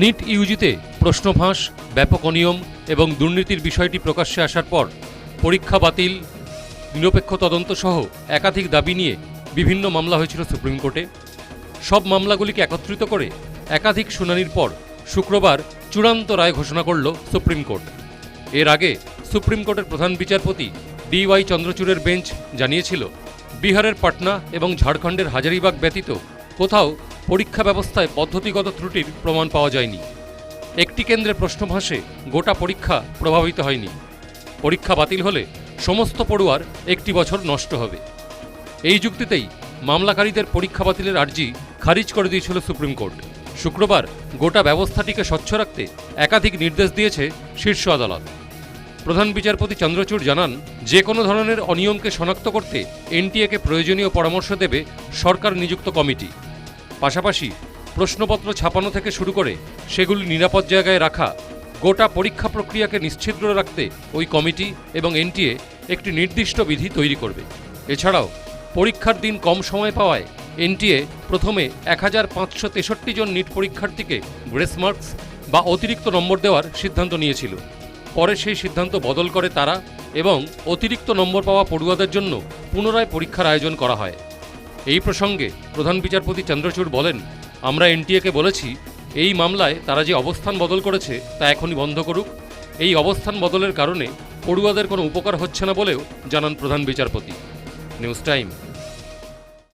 NEET ইউজিতে প্রশ্নফাঁস ব্যাপক অনিয়ম এবং দুর্নীতির বিষয়টি প্রকাশ্যে আসার পর পরীক্ষা বাতিল, নিরপেক্ষ তদন্ত সহ একাধিক দাবি নিয়ে বিভিন্ন মামলা হয়েছিল সুপ্রিম কোর্টে। সব মামলাগুলিকে একত্রিত করে একাধিক শুনানির পর শুক্রবার চূড়ান্ত রায় ঘোষণা করল সুপ্রিম কোর্ট। এর আগে সুপ্রিম কোর্টের প্রধান বিচারপতি ডি ওয়াই চন্দ্রচূড়ের বেঞ্চ জানিয়েছিল, বিহারের পাটনা এবং ঝাড়খণ্ডের হাজারিবাগ ব্যতীত কোথাও পরীক্ষা ব্যবস্থায় পদ্ধতিগত ত্রুটির প্রমাণ পাওয়া যায়নি। একটি কেন্দ্রে প্রশ্ন ভাসে, গোটা পরীক্ষা প্রভাবিত হয়নি। পরীক্ষা বাতিল হলে সমস্ত পড়ুয়ার একটি বছর নষ্ট হবে। এই যুক্তিতেই মামলাকারীদের পরীক্ষা বাতিলের আর্জি খারিজ করে দিয়েছিল সুপ্রিম কোর্ট। শুক্রবার গোটা ব্যবস্থাটিকে স্বচ্ছ রাখতে একাধিক নির্দেশ দিয়েছে শীর্ষ আদালত। প্রধান বিচারপতি চন্দ্রচূড় জানান, যে কোনো ধরনের অনিয়মকে শনাক্ত করতে এনটিএকে প্রয়োজনীয় পরামর্শ দেবে সরকার নিযুক্ত কমিটি। পাশাপাশি প্রশ্নপত্র ছাপানো থেকে শুরু করে সেগুলি নিরাপদ জায়গায় রাখা, গোটা পরীক্ষা প্রক্রিয়াকে নিশ্ছিদ্র রাখতে ওই কমিটি এবং এনটিএ একটি নির্দিষ্ট বিধি তৈরি করবে। এছাড়াও, পরীক্ষার দিন কম সময় পাওয়ায় এনটিএ প্রথমে এক হাজার পাঁচশো তেষট্টি জন নিট পরীক্ষার্থীকে গ্রেস মার্কস বা অতিরিক্ত নম্বর দেওয়ার সিদ্ধান্ত নিয়েছিল। পরে সেই সিদ্ধান্ত বদল করে তারা এবং অতিরিক্ত নম্বর পাওয়া পড়ুয়াদের জন্য পুনরায় পরীক্ষার আয়োজন করা হয়। এই প্রসঙ্গে প্রধান বিচারপতি চন্দ্রচূড় বলেন, আমরা এনটিএকে বলেছি, এই মামলায় তারা যে অবস্থান বদল করেছে তা এখনই বন্ধ করুক। এই অবস্থান বদলের কারণে পড়ুয়াদের কোনো উপকার হচ্ছে না বলেও জানান প্রধান বিচারপতি। News time.